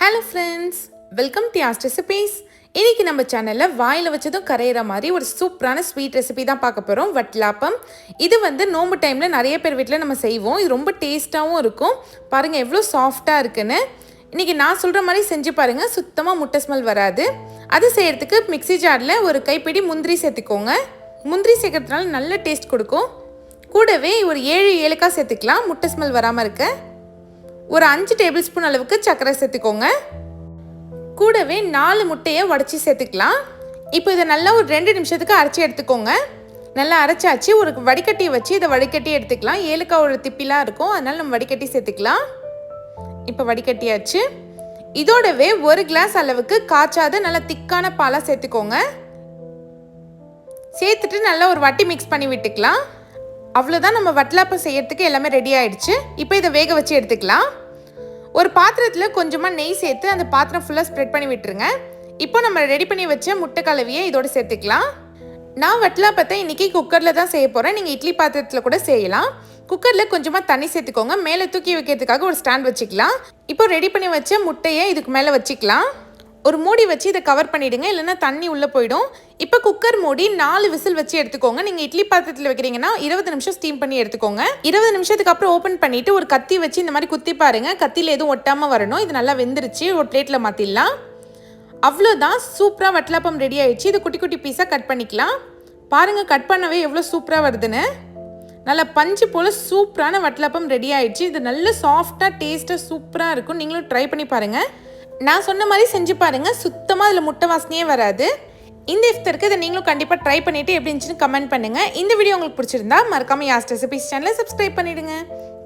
Hello friends welcome to ஆஸ்ட் recipes இன்னைக்கு நம்ம சேனலில் வாயில் வச்சதும் கரையிற மாதிரி ஒரு சூப்பரான ஸ்வீட் ரெசிபி தான் பார்க்க போகிறோம் வட்லாப்பம். இது வந்து நோம்பு டைமில் நிறைய பேர் வீட்டில் நம்ம செய்வோம். இது ரொம்ப டேஸ்ட்டாகவும் இருக்கும். பாருங்கள் எவ்வளோ சாஃப்டாக இருக்குன்னு. இன்றைக்கி நான் சொல்கிற மாதிரி செஞ்சு பாருங்கள் சுத்தமாக முட்டை ஸ்மெல் வராது. அது செய்கிறதுக்கு மிக்ஸி ஜாரில் ஒரு கைப்பிடி முந்திரி சேர்த்துக்கோங்க. முந்திரி சேர்க்கறதுனால நல்ல டேஸ்ட் கொடுக்கும். கூடவே ஒரு ஏழு ஏலக்காய் சேர்த்துக்கலாம். முட்டை ஸ்மெல் வராமல் இருக்க. ஒரு அஞ்சு டேபிள் ஸ்பூன் அளவுக்கு சர்க்கரை சேர்த்துக்கோங்க. கூடவே நாலு முட்டையை உடச்சி சேர்த்துக்கலாம். இப்போ இதை நல்லா ஒரு ரெண்டு நிமிஷத்துக்கு அரைச்சி எடுத்துக்கோங்க. நல்லா அரைச்சாச்சு ஒரு வடிகட்டியை வச்சு இதை வடிகட்டி எடுத்துக்கலாம். ஏலக்காவோட திப்பிலாம் இருக்கும் அதனால நம்ம வடிகட்டி சேர்த்துக்கலாம். இப்போ வடிகட்டியாச்சு. இதோடவே ஒரு கிளாஸ் அளவுக்கு காய்ச்சாத நல்லா திக்கான பாலாக சேர்த்துக்கோங்க. சேர்த்துட்டு நல்லா ஒரு வாட்டி மிக்ஸ் பண்ணி விட்டுக்கலாம். அவ்வளோதான் நம்ம வட்டலாப்பம் செய்யறதுக்கு எல்லாமே ரெடி ஆயிடுச்சு. இப்போ இதை வேக வச்சு எடுத்துக்கலாம். ஒரு பாத்திரத்தில் கொஞ்சமாக நெய் சேர்த்து அந்த பாத்திரம் ஃபுல்லாக ஸ்ப்ரெட் பண்ணி விட்டுருங்க. இப்போ நம்ம ரெடி பண்ணி வச்ச முட்டை கலவையை இதோட சேர்த்துக்கலாம். நான் வட்டலாப்பத்தை இன்றைக்கி குக்கரில் தான் செய்ய போகிறேன் நீங்கள் இட்லி பாத்திரத்தில் கூட செய்யலாம். குக்கரில் கொஞ்சமாக தண்ணி சேர்த்துக்கோங்க. மேலே தூக்கி வைக்கிறதுக்காக ஒரு ஸ்டாண்ட் வச்சுக்கலாம். இப்போ ரெடி பண்ணி வச்ச முட்டையை இதுக்கு மேலே வச்சுக்கலாம். ஒரு மூடி வச்சு இதை கவர் பண்ணிவிடுங்க இல்லைன்னா தண்ணி உள்ளே போயிடும். இப்போ குக்கர் மூடி நாலு விசில் வச்சு எடுத்துக்கோங்க. நீங்கள் இட்லி பாத்திரத்தில் வைக்கிறீங்கன்னா இருபது நிமிஷம் ஸ்டீம் பண்ணி எடுத்துக்கோங்க. இருபது நிமிஷத்துக்கு அப்புறம் ஓப்பன் பண்ணிவிட்டு ஒரு கத்தி வச்சு இந்த மாதிரி குத்தி பாருங்க. கத்தியில் எதுவும் ஒட்டாமல் வரணும். இது நல்லா வெந்துருச்சு. ஒரு பிளேட்டில் மாற்றிடலாம் அவ்வளோதான் சூப்பராக வட்டலாப்பம் ரெடி ஆயிடுச்சு. இது குட்டி குட்டி பீஸாக கட் பண்ணிக்கலாம். பாருங்கள் கட் பண்ணவே எவ்வளோ சூப்பராக வருதுன்னு. நல்லா பஞ்சு போல் சூப்பரான வட்டலாப்பம் ரெடி ஆயிடுச்சு. இது நல்ல சாஃப்டாக டேஸ்ட்டாக சூப்பராக இருக்கும். நீங்களும் ட்ரை பண்ணி பாருங்கள் நான் சொன்ன மாதிரி செஞ்சு பாருங்கள் சுத்தமாக அதில் முட்டை வாசனையே வராது. இந்த இஃப்தருக்கு இதை நீங்களும் கண்டிப்பாக ட்ரை பண்ணிவிட்டு எப்படி இருந்துச்சுன்னு கமெண்ட் பண்ணுங்கள் இந்த வீடியோ உங்களுக்கு பிடிச்சிருந்தா மறக்காமல் யாஸ்ட் ரெசிபிஸ் சேனலை சப்ஸ்கிரைப் பண்ணிவிடுங்க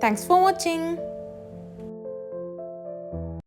தேங்க்ஸ் ஃபார் வாட்சிங்